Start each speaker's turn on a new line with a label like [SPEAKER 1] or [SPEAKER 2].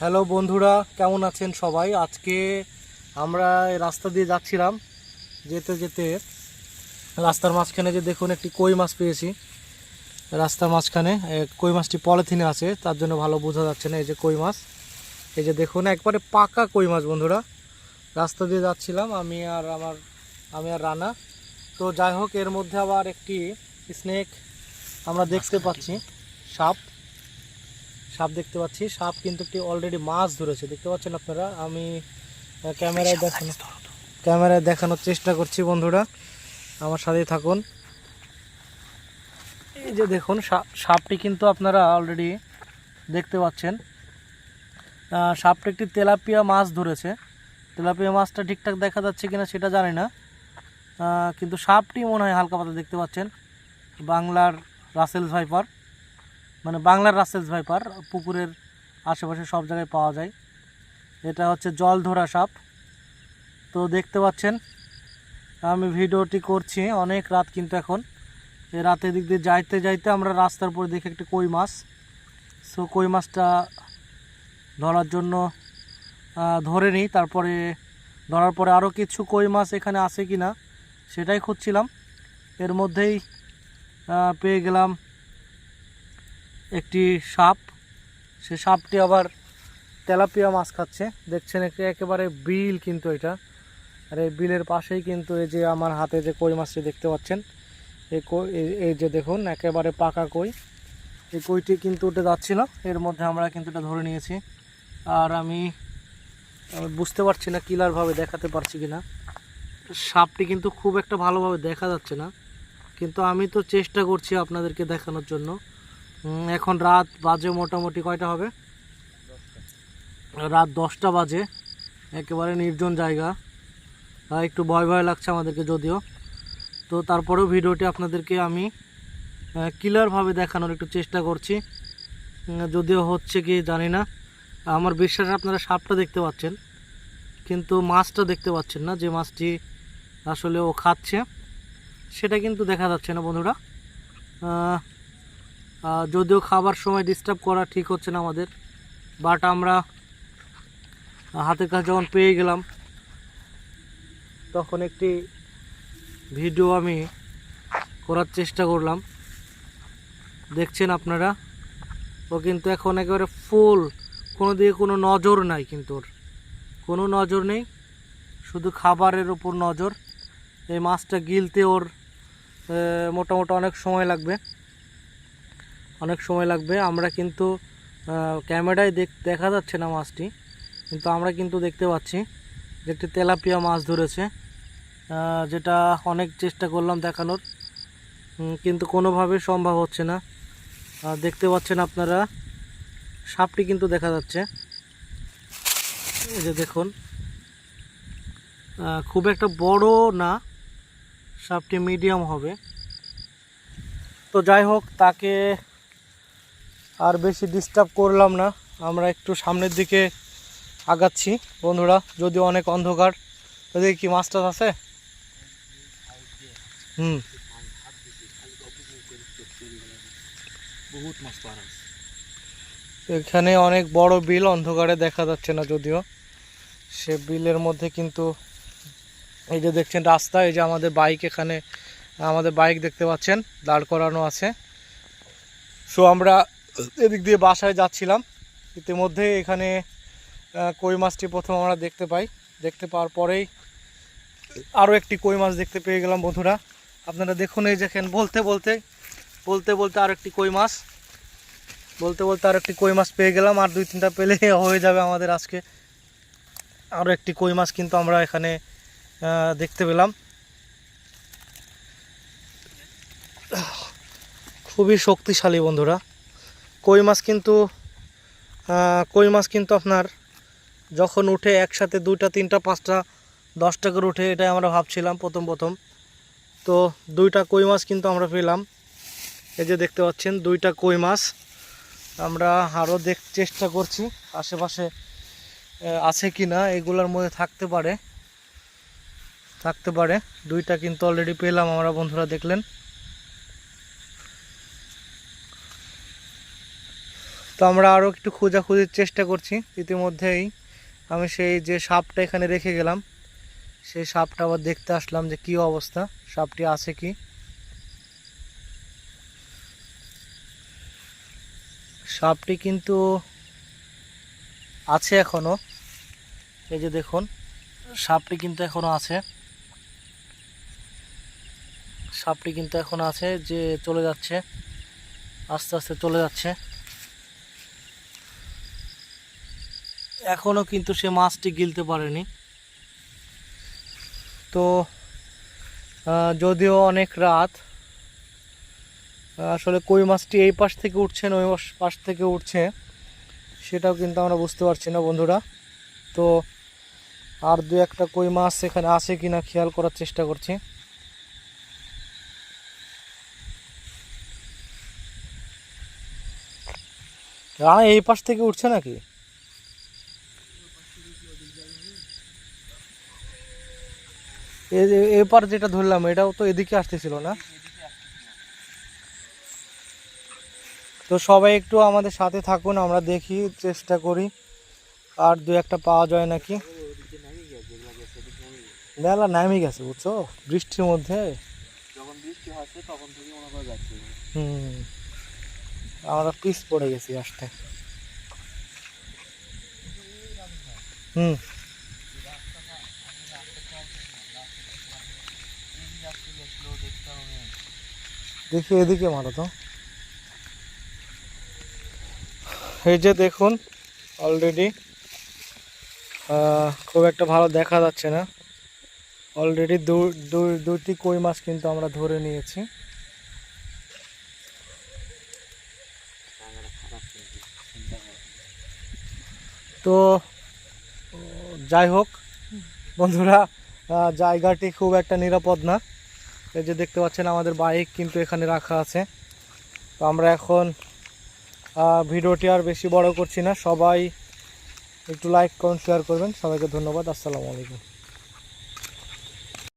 [SPEAKER 1] Hello বন্ধুরা কেমন আছেন সবাই? আজকে আমরা রাস্তা দিয়ে যাচ্ছিলাম যেতে যেতে। রাস্তার মাঝখানে যে দেখুন একটি কই মাছ পেয়েছি। রাস্তার মাঝখানে কই মাছটি পলিথিনে আছে তার জন্য ভালো বোঝা যাচ্ছে না এই যে কই মাছ। এই যে দেখুন একবারে পাকা কই মাছ বন্ধুরা। রাস্তা দিয়ে যাচ্ছিলাম আমি আর আমার আমি আর রানা। তো যাই হোক এর মধ্যে আবার একটি স্নেক আমরা দেখতে পাচ্ছি সাপ। সাপ দেখতে পাচ্ছি। সাপ কিন্তু একটি অলরেডি মাছ ধরেছে, দেখতে পাচ্ছেন আপনারা? আমি ক্যামেরায় দেখানো ক্যামেরায় দেখানোর চেষ্টা করছি বন্ধুরা। আমার সাথেই থাকুন। এই যে দেখুন সাপটি কিন্তু আপনারা অলরেডি দেখতে পাচ্ছেন। সাপটা একটি তেলাপিয়া মাছ ধরেছে। তেলাপিয়া মাছটা ঠিকঠাক দেখা যাচ্ছে কিনা সেটা জানি না। কিন্তু সাপটি মনে হয় হালকা পাতলা দেখতে পাচ্ছেন। বাংলার রাসেল ভাইপার। মানে বাংলার রাসেলস ভাইপার, পুকুরের আশেপাশে সব জায়গায় পাওয়া যায়। এটা হচ্ছে জল ধরা সাপ। তো দেখতে পাচ্ছেন, আমি ভিডিওটি করছি অনেক রাত কিন্তু এখন। এই রাতের দিক দিয়ে যাইতে যাইতে আমরা রাস্তার উপরে দেখি একটি কই মাছ। সো কই মাছটা ধরার জন্য ধরে নিই। তারপরে ধরার পরে আরও কিছু কই মাছ এখানে আছে কি না সেটাই খুঁজছিলাম। এর মধ্যেই পেয়ে গেলাম একটি সাপ, সে সাপটি আবার তেলাপিয়া মাছ খাচ্ছে। দেখছেন একে একেবারে বিল কিন্তু এটা। আর এই বিলের পাশেই কিন্তু এই যে আমার হাতে যে কই মাছটি দেখতে পাচ্ছেন, এই কই এই- যে দেখুন, একেবারে পাকা কই। এই কইটি কিন্তু উঠে যাচ্ছিল, এর মধ্যে আমরা কিন্তু এটা ধরে নিয়েছি। আর আমি আমি বুঝতে পারছি না কিলারভাবে দেখাতে পারছি কিনা। সাপটি কিন্তু খুব একটা ভালোভাবে দেখা যাচ্ছে না। কিন্তু আমি তো চেষ্টা করছি আপনাদেরকে দেখানোর জন্য। এখন রাত বাজে মোটামুটি কয়টা হবে? রাত দশটা বাজে, একেবারে নির্জন জায়গা। একটু ভয় ভয় লাগছে আমাদেরকে যদিও। তো তারপরেও ভিডিওটি আপনাদেরকে আমি ক্লিয়ারভাবে দেখানোর একটু চেষ্টা করছি। যদিও হচ্ছে কি জানি না। আমার বিশ্বাস আপনারা সাপটা দেখতে পাচ্ছেন, কিন্তু মাছটা দেখতে পাচ্ছেন না। যে মাছটি আসলে ও খাচ্ছে, সেটা কিন্তু দেখা যাচ্ছে না বন্ধুরা। যদিও খাবার সময় ডিস্টার্ব করা ঠিক হচ্ছে না আমাদের বাট আমরা হাতের কাছে যখন পেয়ে গেলাম, তখন একটি ভিডিও আমি করার চেষ্টা করলাম। দেখছেন আপনারা, ও কিন্তু এখন একেবারে ফুল কোনো দিকে কোনো নজর নাই কিন্তু ওর। কোনো নজর নেই, শুধু খাবারের উপর নজর। এই মাছটা গিলতে ওর মোটামুটি অনেক সময় লাগবে। অনেক সময় লাগবে। আমরা কিন্তু ক্যামেরায় দেখ, দেখা যাচ্ছে না মাছটি, কিন্তু আমরা কিন্তু দেখতে পাচ্ছি যে একটি তেলাপিয়া মাছ ধরেছে যেটা অনেক চেষ্টা করলাম দেখানোর কিন্তু কোনোভাবে সম্ভব হচ্ছে না। দেখতে পাচ্ছেন আপনারা, সাপটি কিন্তু দেখা যাচ্ছে। এই যে দেখুন খুব একটা বড় না, সাপটি মিডিয়াম হবে। তো যাই হোক, তাকে আর বেশি ডিস্টার্ব করলাম না। আমরা একটু সামনের দিকে আগাচ্ছি। বন্ধুরা যদিও অনেক অন্ধকার ওদিকে কি মাছ টাছ আছে? হুম। এখানে অনেক বড় বিল অন্ধকারে দেখা যাচ্ছে না যদিও। সে বিলের মধ্যে কিন্তু এই যে দেখছেন রাস্তা এই যে আমাদের বাইক এখানে আমাদের বাইক দেখতে পাচ্ছেন দাঁড় করানো আছে। সো আমরা এদিক দিয়ে বাসায় যাচ্ছিলাম। ইতিমধ্যে এখানে কই মাছটি প্রথম আমরা দেখতে পাই। দেখতে পাওয়ার পরেই আরও একটি কই মাছ দেখতে পেয়ে গেলাম বন্ধুরা। আপনারা দেখুন এই দেখেন বলতে বলতে বলতে বলতে আর একটি কই মাছ। বলতে বলতে আর একটি কই মাছ পেয়ে গেলাম। আর দুই তিনটা পেলে হয়ে যাবে আমাদের আজকে। আরও একটি কই মাছ কিন্তু আমরা এখানে দেখতে পেলাম। খুবই শক্তিশালী বন্ধুরা। কই মাছ কিন্তু কই মাছ কিন্তু আপনার যখন উঠে একসাথে দুইটা, তিনটা, পাঁচটা, দশটা করে উঠে, এটাই আমরা ভাবছিলাম প্রথম প্রথম। তো দুইটা কই মাছ কিন্তু আমরা পেলাম। এই যে দেখতে পাচ্ছেন, দুইটা কই মাছ। আমরা আরও দেখ, চেষ্টা করছি আশেপাশে আছে কি না এগুলোর মধ্যে থাকতে পারে। থাকতে পারে। দুইটা কিন্তু অলরেডি পেলাম আমরা, বন্ধুরা দেখলেন। তো আমরা আরও একটু খোঁজাখুঁজির চেষ্টা করছি। ইতিমধ্যেই আমি সেই যে সাপটা এখানে রেখে গেলাম, সেই সাপটা আবার দেখতে আসলাম যে কী অবস্থা, সাপটি আছে কি। সাপটি কিন্তু আছে এখনও, এই যে দেখুন, সাপটি কিন্তু এখনও আছে। সাপটি কিন্তু এখন আছে যে চলে যাচ্ছে, আস্তে আস্তে চলে যাচ্ছে। এখনও কিন্তু সে মাছটি গিলতে পারেনি। তো যদিও অনেক রাত, আসলে কই মাছটি এই পাশ থেকে উঠছে না ওই পাশ- থেকে উঠছে, সেটাও কিন্তু আমরা বুঝতে পারছি না বন্ধুরা। তো, আর দু একটা কই মাছ এখানে আছে কিনা খেয়াল করার চেষ্টা করছি। এই পাশ থেকে উঠছে নাকি? এপার যেটা ধরলাম এটাও তো এদিকে আসতেছিল না? তো সবাই একটু আমাদের সাথে থাকুন আমরা দেখি চেষ্টা করি। আর দু একটা পাওয়া যায় নাকি? মেলা নামই গেছে বুঝছ? বৃষ্টির মধ্যে।
[SPEAKER 2] যখন বৃষ্টি হচ্ছে তখন থেকে মনে করা যাচ্ছে।
[SPEAKER 1] হুম আমরা পিস পড়ে গেছি আসতে হুম। দেখি এদিকে মারো তো। এই যে দেখুন অলরেডি খুব একটা ভালো দেখা যাচ্ছে না। অলরেডি দুটি কই মাছ কিন্তু আমরা ধরে নিয়েছি। তো, যাই হোক, বন্ধুরা জায়গাটি খুব একটা নিরাপদ না। এই যে দেখতে পাচ্ছেন আমাদের বাইক কিন্তু এখানে রাখা আছে। তো আমরা এখন ভিডিওটি আর বেশি বড় করছি না। সবাই একটু লাইক কমেন্ট শেয়ার করবেন। সবাইকে ধন্যবাদ। আসসালামু আলাইকুম।